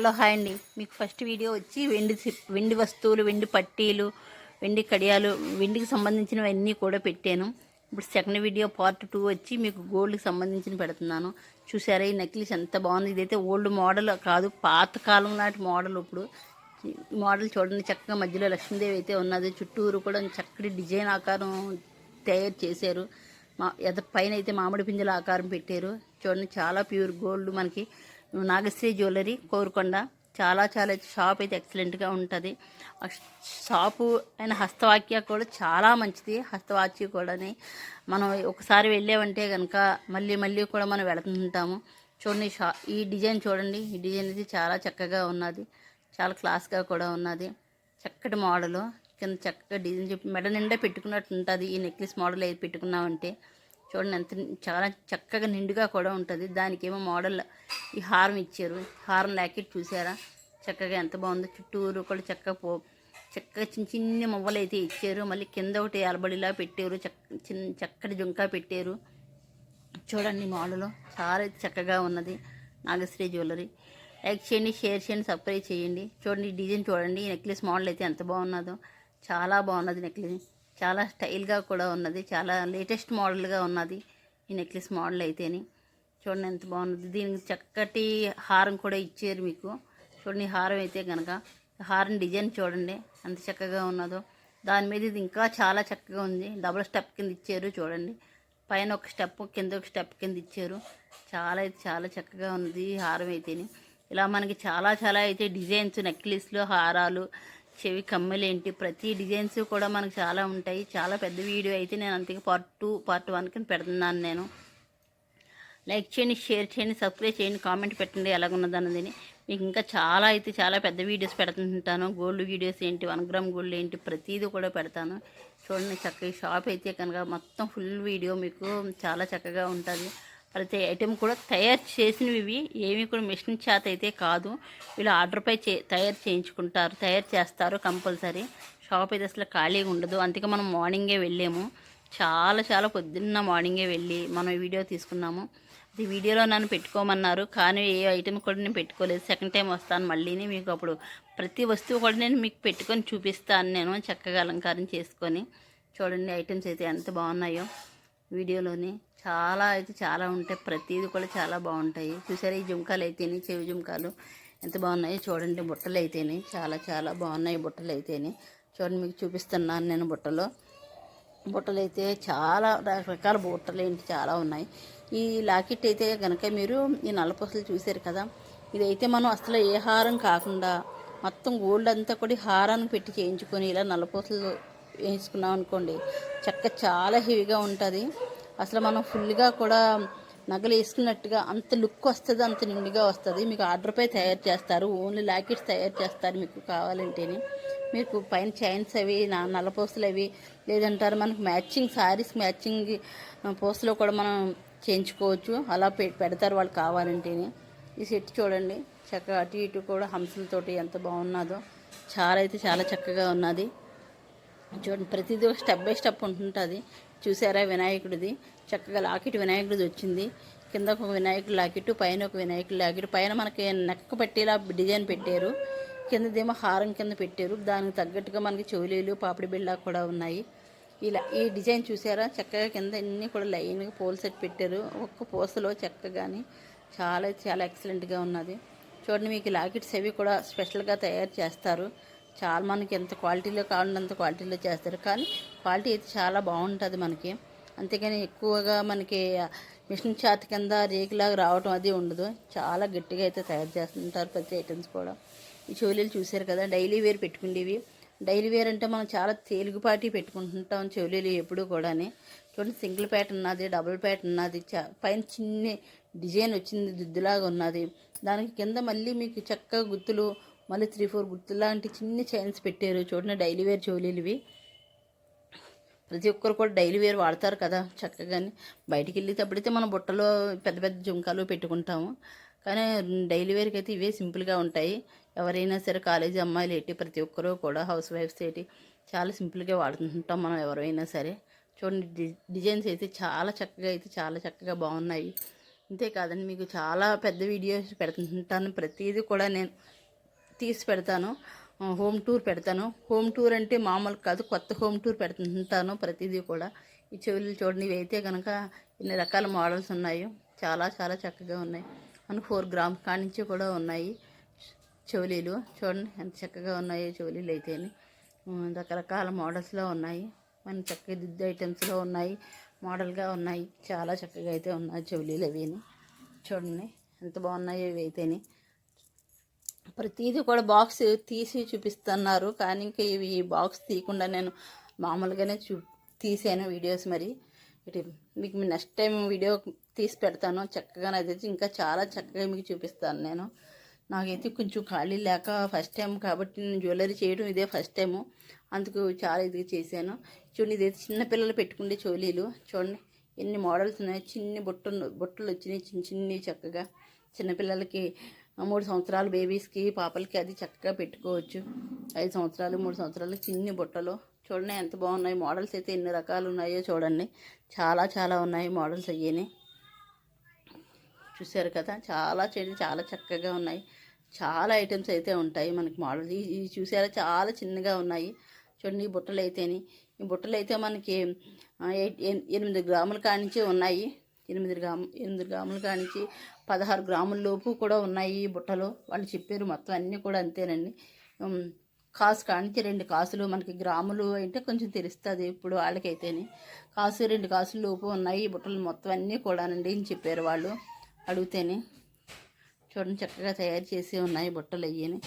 Hello hi అండి. మీకు first video వచ్చి వెండి వెండి వస్తువులు వెండి పట్టీలు వెండి కడియాలు వెండికి సంబంధించినవన్నీ కూడా పెట్టాను. ఇప్పుడు సెకండ్ వీడియో పార్ట్ టూ వచ్చి మీకు గోల్డ్కి సంబంధించిన పెడుతున్నాను. చూసారా ఈ నెక్లెస్ ఎంత బాగుంది. ఇదైతే ఓల్డ్ మోడల్ కాదు పాత కాలం నాటి మోడల్ ఇప్పుడు. మోడల్ చూడండి చక్కగా మధ్యలో లక్ష్మీదేవి అయితే ఉన్నది. చుట్టూరు కూడా చక్కటి డిజైన్ ఆకారం తయారు చేశారు. మా ఎద పైన అయితే మామిడి పింజల ఆకారం పెట్టారు. చూడండి చాలా ప్యూర్ గోల్డ్ మనకి. నాగశ్రీ జ్యువెలరీ కోరుకొండ చాలా చాలా షాప్ అయితే ఎక్సలెంట్గా ఉంటుంది. షాపు అయిన హస్తవాక్య కూడా చాలా మంచిది. హస్తవాచ్య కూడాని మనం ఒకసారి వెళ్ళామంటే కనుక మళ్ళీ మళ్ళీ కూడా మనం వెళుతుంటాము. చూడండి షా ఈ డిజైన్ చూడండి. ఈ డిజైన్ అయితే చాలా చక్కగా ఉన్నది. చాలా క్లాస్గా కూడా ఉన్నది. చక్కటి మోడలు కింద చక్కగా డిజైన్ చెప్పి మెడ నిండా పెట్టుకున్నట్టు ఉంటుంది. ఈ నెక్లెస్ మోడల్ ఏది పెట్టుకున్నామంటే చూడండి ఎంత చాలా చక్కగా నిండుగా కూడా ఉంటుంది. దానికేమో మోడల్ ఈ హారం ఇచ్చారు. హారం లాకెట్ చూసారా? చక్కగా ఎంత బాగుందో. చుట్టూరు కూడా చక్కగా పో చక్కగా చిన్న చిన్న మువ్వలు అయితే ఇచ్చారు. మళ్ళీ కింద ఒకటి అలబడిలా పెట్టారు. చక్క చిన్న చక్కటి జుంకా పెట్టారు. చూడండి మోడలు చాలా చక్కగా ఉన్నది. నాగశ్రీ జ్యువెలరీ. లైక్ చేయండి షేర్ చేయండి సబ్స్క్రైబ్ చేయండి. చూడండి డిజైన్ చూడండి. ఈ నెక్లెస్ మోడల్ అయితే ఎంత బాగున్నదో. చాలా బాగున్నది నెక్లెస్. చాలా స్టైల్గా కూడా ఉన్నది. చాలా లేటెస్ట్ మోడల్గా ఉన్నది ఈ నెక్లెస్ మోడల్ అయితేని. చూడండి ఎంత బాగున్నది దీనికి చక్కటి హారం కూడా ఇచ్చారు మీకు. చూడండి హారం అయితే కనుక హారం డిజైన్ చూడండి ఎంత చక్కగా ఉన్నదో. దాని మీద ఇది ఇంకా చాలా చక్కగా ఉంది. డబుల్ స్టెప్ కింద ఇచ్చారు చూడండి. పైన ఒక స్టెప్ కింద ఒక స్టెప్ కింద ఇచ్చారు. చాలా అయితే చాలా చక్కగా ఉంది హారం అయితేని. ఇలా మనకి చాలా చాలా అయితే డిజైన్స్ నెక్లెస్లు హారాలు చెవి కమ్మలేంటి? ప్రతి డిజైన్స్ కూడా మనకు చాలా ఉంటాయి. చాలా పెద్ద వీడియో అయితే నేను అంతగా పార్ట్ టూ పార్ట్ వన్ కింద పెడుతున్నాను నేను. లైక్ చేయండి షేర్ చేయండి సబ్స్క్రైబ్ చేయండి కామెంట్ పెట్టండి ఎలాగున్నది మీకు ఇంకా చాలా అయితే చాలా పెద్ద వీడియోస్ పెడుతుంటాను. గోల్డ్ వీడియోస్ ఏంటి వన్ గ్రామ్ గోల్డ్ ఏంటి ప్రతిదీ కూడా పెడతాను. చూడండి చక్కగా షాప్ అయితే కనుక మొత్తం ఫుల్ వీడియో మీకు చాలా చక్కగా ఉంటుంది. ప్రతి ఐటెం కూడా తయారు చేసినవి ఇవి ఏవి కూడా మిషన్ చేత అయితే కాదు. వీళ్ళు ఆర్డర్పై చే తయారు చేయించుకుంటారు తయారు చేస్తారు కంపల్సరీ. షాప్ అయితే అసలు ఖాళీగా ఉండదు. అందుకే మనం మార్నింగే వెళ్ళాము. చాలా చాలా పొద్దున్న మార్నింగే వెళ్ళి మనం ఈ వీడియో తీసుకున్నాము. అది వీడియోలో నన్ను పెట్టుకోమన్నారు. కానీ ఏ ఐటెం కూడా నేను పెట్టుకోలేదు. సెకండ్ టైం వస్తాను మళ్ళీని మీకు అప్పుడు. ప్రతి వస్తువు కూడా నేను మీకు పెట్టుకొని చూపిస్తాను నేను చక్కగా అలంకారం చేసుకొని. చూడండి ఐటమ్స్ అయితే ఎంత బాగున్నాయో వీడియోలోని. చాలా అయితే చాలా ఉంటాయి. ప్రతిదీ కూడా చాలా బాగుంటాయి. చూసారా ఈ జుంకాలు అయితేనే చెవి జుంకాలు ఎంత బాగున్నాయో చూడండి. బుట్టలు అయితేనే చాలా చాలా బాగున్నాయి బుట్టలు అయితేనే చూడండి మీకు చూపిస్తున్నాను నేను బుట్టలో. బుట్టలు అయితే చాలా రకరకాల బుట్టలు ఏంటి చాలా ఉన్నాయి. ఈ లాకెట్ అయితే కనుక మీరు ఈ నల్లపూసలు చూశారు కదా ఇదైతే మనం అసలు ఏ హారం కాకుండా మొత్తం గోల్డ్ అంతా కూడా హారాన్ని పెట్టి చేయించుకొని ఇలా నల్లపూసలు వేయించుకున్నాం అనుకోండి చక్క చాలా హెవీగా ఉంటుంది. అసలు మనం ఫుల్గా కూడా నగలు వేసుకున్నట్టుగా అంత లుక్ వస్తుంది అంత నిండుగా వస్తుంది. మీకు ఆర్డర్పై తయారు చేస్తారు ఓన్లీ లాకెట్స్ తయారు చేస్తారు మీకు కావాలంటేనే. మీకు పైన చైన్స్ అవి నా నల్లపూసలు అవి లేదంటారు మనకు మ్యాచింగ్ శారీస్ మ్యాచింగ్ పూసలో కూడా మనం చేయించుకోవచ్చు. అలా పె పెడతారు వాళ్ళు కావాలంటేనే. ఈ సెట్ చూడండి. చక్కగా అటు ఇటు కూడా హంసలతోటి ఎంత బాగున్నదో. చాలా అయితే చాలా చక్కగా ఉన్నది. చూడండి ప్రతిదీ ఒక స్టెప్ బై స్టెప్ ఉంటుంటుంది. చూసారా వినాయకుడిది? చక్కగా లాకెట్ వినాయకుడిది వచ్చింది. కింద ఒక వినాయకుడి లాకెట్ పైన ఒక వినాయకుడి లాకెట్. పైన మనకి నెక్క పెట్టేలా డిజైన్ పెట్టారు. కిందదేమో హారం కింద పెట్టారు. దానికి తగ్గట్టుగా మనకి చెవులీలు పాపిడి బిళ్ళ కూడా ఉన్నాయి. ఇలా ఈ డిజైన్ చూసారా? చక్కగా కింద అన్నీ కూడా లైన్గా పూల సెట్ పెట్టారు. ఒక్క పూసలో చక్కగాని చాలా చాలా ఎక్సలెంట్గా ఉన్నది. చూడండి మీకు లాకెట్స్ అవి కూడా స్పెషల్గా తయారు చేస్తారు. చాలా మనకి ఎంత క్వాలిటీలో కావాలంత క్వాలిటీలో చేస్తారు. కానీ క్వాలిటీ అయితే చాలా బాగుంటుంది మనకి. అంతేగాని ఎక్కువగా మనకి మిషన్ చేతి కింద రేకులాగా రావటం అది ఉండదు. చాలా గట్టిగా అయితే తయారు చేస్తుంటారు ప్రతి ఐటమ్స్ కూడా. ఈ చెవులీలు చూసారు కదా డైలీ వేర్ పెట్టుకునేవి డైలీ వేర్ అంటే మనం చాలా తేలికపాటి పెట్టుకుంటుంటాం చెవులీలు ఎప్పుడూ కూడాని. చూడండి సింగిల్ ప్యాట్ ఉన్నది డబుల్ ప్యాట్ ఉన్నది చా పైన చిన్న డిజైన్ వచ్చింది దుద్దులాగా ఉన్నది. దానికి కింద మళ్ళీ మీకు చక్కగా గుత్తులు మళ్ళీ త్రీ ఫోర్ గుర్తు లాంటి చిన్న చైన్స్ పెట్టారు. చూడండి డైలీ వేర్ చెవులీలు ఇవి ప్రతి ఒక్కరు కూడా డైలీ వేర్ వాడతారు కదా చక్కగాని. బయటికి వెళ్ళేటప్పుడైతే మనం బుట్టలో పెద్ద పెద్ద జుంకాలు పెట్టుకుంటాము. కానీ డైలీ వేర్కి అయితే ఇవే సింపుల్గా ఉంటాయి. ఎవరైనా సరే కాలేజీ అమ్మాయిలు ఏంటి ప్రతి ఒక్కరూ కూడా హౌస్ వైఫ్స్ ఏంటి చాలా సింపుల్గా వాడుతుంటాం మనం ఎవరైనా సరే. చూడండి డి డిజైన్స్ అయితే చాలా చక్కగా అయితే చాలా చక్కగా బాగున్నాయి. అంతేకాదండి మీకు చాలా పెద్ద వీడియోస్ పెడుతుంటాను. ప్రతిదీ కూడా నేను తీసి పెడతాను. హోమ్ టూర్ పెడతాను. హోమ్ టూర్ అంటే మామూలు కాదు కొత్త హోమ్ టూర్ పెడుతుంటాను ప్రతిదీ కూడా. ఈ చెవులు చూడండి ఇవి అయితే కనుక ఇన్ని రకాల మోడల్స్ ఉన్నాయి. చాలా చాలా చక్కగా ఉన్నాయి. మనకు ఫోర్ గ్రామ్స్ కానించి కూడా ఉన్నాయి చెవులీలు. చూడండి ఎంత చక్కగా ఉన్నాయో చెవులీలు అయితే రకరకాల మోడల్స్లో ఉన్నాయి. మన చక్కగా దిద్దు ఐటమ్స్లో ఉన్నాయి. మోడల్గా ఉన్నాయి. చాలా చక్కగా అయితే ఉన్నాయి చెవులీలు అవి చూడండి ఎంత బాగున్నాయో ఇవి అయితేనే ప్రతిదీ కూడా బాక్స్ తీసి చూపిస్తున్నారు. కానీ ఇంకా ఇవి బాక్స్ తీయకుండా నేను మామూలుగానే చూ తీసాను వీడియోస్ మరి. ఇటు మీకు నెక్స్ట్ టైం వీడియో తీసి పెడతాను. చక్కగా అయితే ఇంకా చాలా చక్కగా మీకు చూపిస్తాను నేను. నాకైతే కొంచెం ఖాళీ లేక ఫస్ట్ టైం కాబట్టి నేను జ్యువెలరీ చేయడం ఇదే ఫస్ట్ టైము అందుకు చాలా ఇది చేశాను. చూడండి ఇదైతే చిన్నపిల్లలు పెట్టుకుండే పెట్టుకునే చోలీలు చూడండి ఎన్ని మోడల్స్ ఉన్నాయి. చిన్ని బుట్టలు బుట్టలు వచ్చినాయి. చిన్న చిన్ని చక్కగా. చిన్నపిల్లలకి మూడు సంవత్సరాలు బేబీస్కి పాపలకి అది చక్కగా పెట్టుకోవచ్చు. ఐదు సంవత్సరాలు మూడు సంవత్సరాలు చిన్ని బుట్టలు. చూడండి ఎంత బాగున్నాయి. మోడల్స్ అయితే ఎన్ని రకాలు ఉన్నాయో చూడండి. చాలా చాలా ఉన్నాయి మోడల్స్ అయ్యాయి చూశారు కదా? చాలా చెడు చాలా చక్కగా ఉన్నాయి. చాలా ఐటమ్స్ అయితే ఉంటాయి మనకి మోడల్ ఇవి చూసారా? చాలా చిన్నగా ఉన్నాయి. చూడండి ఈ బుట్టలు అయితేని ఈ బుట్టలు అయితే మనకి ఎయిట్- ఎనిమిది గ్రాముల కానించి ఉన్నాయి. ఎనిమిది గ్రాము ఎనిమిది గ్రాములు కానించి పదహారు గ్రాముల లోపు కూడా ఉన్నాయి ఈ బుట్టలు. వాళ్ళు చెప్పారు మొత్తం అన్నీ కూడా అంతేనండి. కాసు కానించి రెండు కాసులు మనకి గ్రాములు అంటే కొంచెం తెలుస్తుంది ఇప్పుడు వాళ్ళకైతేనే. కాసు రెండు కాసుల లోపు ఉన్నాయి బుట్టలు మొత్తం అన్నీ కూడానండి అని చెప్పారు వాళ్ళు. అడిగితేనే చూడండి చక్కగా తయారు చేసి ఉన్నాయి బుట్టలు అయ్యని.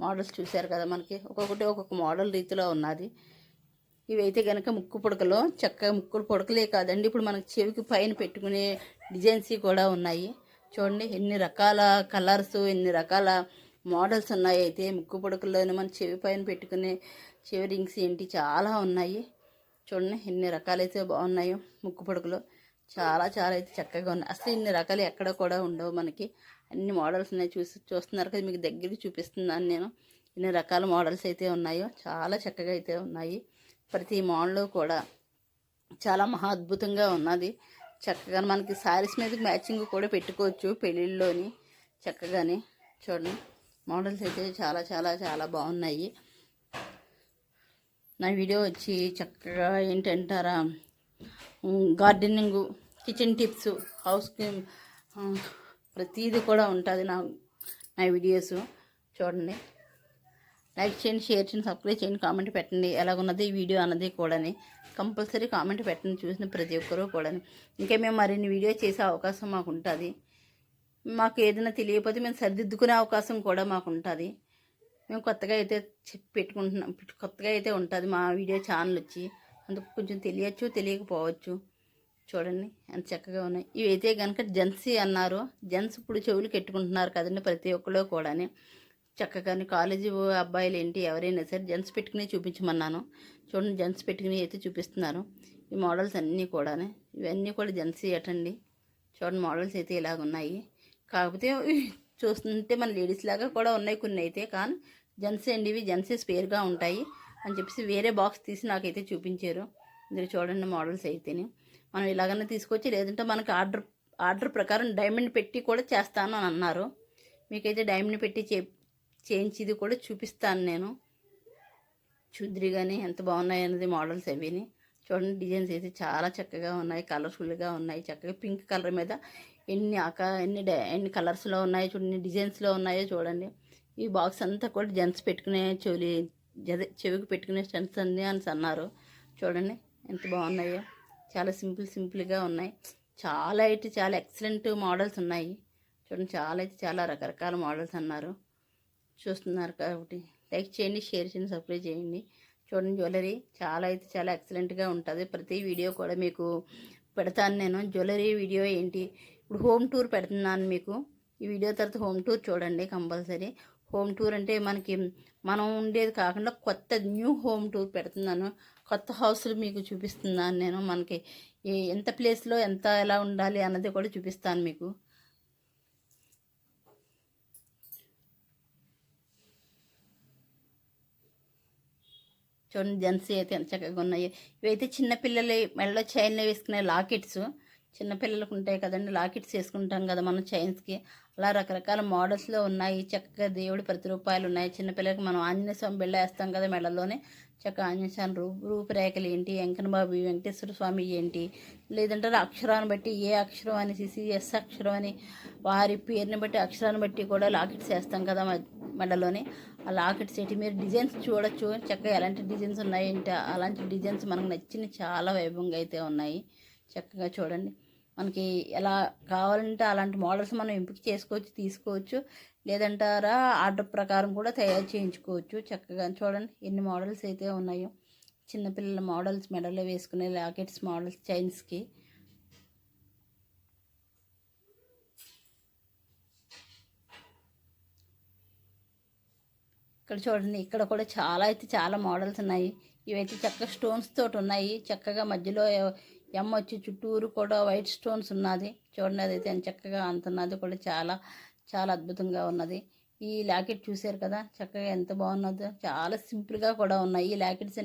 మోడల్స్ చూశారు కదా మనకి. ఒక్కొక్కటి ఒక్కొక్క మోడల్ రీతిలో ఉన్నది. ఇవైతే కనుక ముక్కు పుడకలో చక్కగా ముక్కు పుడకలే కాదండి. ఇప్పుడు మనకి చెవికి పైన పెట్టుకునే డిజైన్స్ కూడా ఉన్నాయి. చూడండి ఎన్ని రకాల కలర్స్ ఎన్ని రకాల మోడల్స్ ఉన్నాయి. అయితే ముక్కు పుడకల్లోనే మన చెవి పైన పెట్టుకునే చెవి రింగ్స్ ఏంటి? చాలా ఉన్నాయి. చూడండి ఎన్ని రకాలైతే బాగున్నాయో ముక్కు పుడకలు. చాలా చాలా అయితే చక్కగా ఉన్నాయి. అసలు ఇన్ని రకాలు ఎక్కడ కూడా ఉండవు మనకి. అన్ని మోడల్స్ ఉన్నాయి. చూసి చూస్తున్నారు కదా మీకు దగ్గరికి చూపిస్తున్నాను నేను. ఎన్ని రకాల మోడల్స్ అయితే ఉన్నాయో. చాలా చక్కగా అయితే ఉన్నాయి. ప్రతి మోడలు కూడా చాలా మహా అద్భుతంగా ఉన్నది. చక్కగా మనకి శారీస్ మీద మ్యాచింగ్ కూడా పెట్టుకోవచ్చు పెళ్ళిళ్ళలోని. చక్కగానే చూడండి. మోడల్స్ అయితే చాలా చాలా చాలా బాగున్నాయి. నా వీడియో వచ్చి చక్కగా ఏంటంటారా? గార్డెనింగ్ కిచెన్ టిప్స్ హౌస్ ప్రతీది కూడా ఉంటుంది నా నా వీడియోస్. చూడండి. లైక్ చేయండి షేర్ చేయండి సబ్స్క్రైబ్ చేయండి కామెంట్ పెట్టండి. ఎలాగున్నది ఈ వీడియో అన్నది కూడాని కంపల్సరీ కామెంట్ పెట్టండి చూసిన ప్రతి ఒక్కరూ కూడాని. ఇంకా మేము మరిన్ని వీడియో చేసే అవకాశం మాకు ఉంటుంది మాకు ఏదైనా తెలియకపోతే మేము సరిదిద్దుకునే అవకాశం కూడా మాకు ఉంటుంది మేము కొత్తగా అయితే పెట్టుకుంటున్నాం కొత్తగా అయితే ఉంటుంది మా వీడియో ఛానల్ వచ్చి. అందుకు కొంచెం తెలియచ్చు తెలియకపోవచ్చు. చూడండి ఎంత చక్కగా ఉన్నాయి. ఇవి అయితే కనుక జెంట్స్ అన్నారు. జెంట్స్ ఇప్పుడు చెవులు పెట్టుకుంటున్నారు కదండి ప్రతి ఒక్కరు కూడాని. చక్కగాని కాలేజీ అబ్బాయిలు ఏంటి ఎవరైనా సరే జెంట్స్ పెట్టుకుని చూపించమన్నాను. చూడండి జెంట్స్ పెట్టుకుని అయితే చూపిస్తున్నారు. ఈ మోడల్స్ అన్నీ కూడా ఇవన్నీ కూడా జెంట్స్ అటండి చూడండి మోడల్స్ అయితే ఇలాగ ఉన్నాయి కాకపోతే చూస్తుంటే మన లేడీస్ లాగా కూడా ఉన్నాయి కొన్ని అయితే కానీ జెంట్స్ అండి ఇవి. జెంట్స్ స్పేర్గా ఉంటాయి అని చెప్పేసి వేరే బాక్స్ తీసి నాకైతే చూపించారు. మీరు చూడండి మోడల్స్ అయితేనే. మనం ఇలాగనే తీసుకొచ్చి లేదంటే మనకి ఆర్డర్ ఆర్డర్ ప్రకారం డైమండ్ పెట్టి కూడా చేస్తాను అని అన్నారు. మీకైతే డైమండ్ పెట్టి చే చేయించేది కూడా చూపిస్తాను నేను. చూద్దరి కానీ ఎంత బాగున్నాయి అనేది మోడల్స్ అవిని. చూడండి డిజైన్స్ అయితే చాలా చక్కగా ఉన్నాయి కలర్ఫుల్గా ఉన్నాయి చక్కగా పింక్ కలర్ మీద ఎన్ని ఆకా ఎన్ని డై ఎన్ని కలర్స్లో ఉన్నాయో చూడండి డిజైన్స్లో ఉన్నాయో చూడండి. ఈ బాక్స్ అంతా కూడా జెంట్స్ పెట్టుకునే చెవి జద- చెవికి పెట్టుకునే స్టెంట్స్ అన్ని అని అన్నారు. చూడండి ఎంత బాగున్నాయో. చాలా సింపుల్ సింపుల్గా ఉన్నాయి. చాలా అయితే చాలా ఎక్సలెంట్ మోడల్స్ ఉన్నాయి. చూడండి చాలా అయితే చాలా రకరకాల మోడల్స్ అన్నారు. చూస్తున్నారు కాబట్టి. లైక్ చేయండి షేర్ చేయండి సబ్స్క్రైబ్ చేయండి. చూడండి జ్యువెలరీ చాలా అయితే చాలా ఎక్సలెంట్గా ఉంటుంది. ప్రతి వీడియో కూడా మీకు పెడతాను నేను. జ్యువెలరీ వీడియో ఏంటి? ఇప్పుడు హోమ్ టూర్ పెడుతున్నాను మీకు. ఈ వీడియో తర్వాత హోమ్ టూర్ చూడండి కంపల్సరీ. హోమ్ టూర్ అంటే మనకి మనం ఉండేది కాకుండా కొత్త న్యూ హోమ్ టూర్ పెడుతున్నాను. కొత్త హౌస్లు మీకు చూపిస్తున్నాను నేను. మనకి ఎంత ప్లేస్లో ఎంత ఎలా ఉండాలి అన్నది కూడా చూపిస్తాను మీకు. చూడండి జెంట్స్ అయితే ఎంత చక్కగా ఉన్నాయి. ఇవైతే చిన్నపిల్లలు మెడలో చైన్లో వేసుకునే లాకెట్స్. చిన్నపిల్లలకు ఉంటాయి కదండి లాకెట్స్ వేసుకుంటాం కదా మనం చైన్స్కి అలా రకరకాల మోడల్స్లో ఉన్నాయి. చక్కగా దేవుడి ప్రతిరూపాయలు ఉన్నాయి. చిన్నపిల్లలకి మనం ఆంజనేయ స్వామి బిళ్ళ వేస్తాం కదా మెడలోనే చక్కగా ఆంజనేయ స్వామి రూపురేఖలు ఏంటి? వెంకనబాబు వెంకటేశ్వర స్వామి ఏంటి? లేదంటే అక్షరాన్ని బట్టి ఏ అక్షరం అనేసి ఎస్ అక్షరం అని వారి పేరుని బట్టి అక్షరాన్ని బట్టి కూడా లాకెట్స్ వేస్తాం కదా మెడలోనే ఆ లాకెట్స్ సెట్ మీరు డిజైన్స్ చూడొచ్చు చక్కగా ఎలాంటి డిజైన్స్ ఉన్నాయి అలాంటి డిజైన్స్ మనకు నచ్చిన చాలా వైభవంగా అయితే ఉన్నాయి. చక్కగా చూడండి. మనకి ఎలా కావాలంటే అలాంటి మోడల్స్ మనం ఎంపిక చేసుకోవచ్చు తీసుకోవచ్చు. లేదంటారా ఆర్డర్ ప్రకారం కూడా తయారు చేయించుకోవచ్చు. చక్కగా చూడండి ఎన్ని మోడల్స్ అయితే ఉన్నాయో. చిన్నపిల్లల మోడల్స్ మెడలో వేసుకునే లాకెట్స్ మోడల్స్ చైన్స్కి. ఇక్కడ చూడండి ఇక్కడ కూడా చాలా అయితే చాలా మోడల్స్ ఉన్నాయి. ఇవైతే చక్కగా స్టోన్స్ తోటి ఉన్నాయి. చక్కగా మధ్యలో ఎమ్మ వచ్చి చుట్టూరు కూడా వైట్ స్టోన్స్ ఉన్నది. చూడండి అదైతే ఎంత చక్కగా అంతున్నది కూడా చాలా చాలా అద్భుతంగా ఉన్నది. ఈ లాకెట్ చూశారు కదా చక్కగా ఎంత బాగున్నదో చాలా సింపుల్గా కూడా ఉన్నాయి. ఈ లాకెట్స్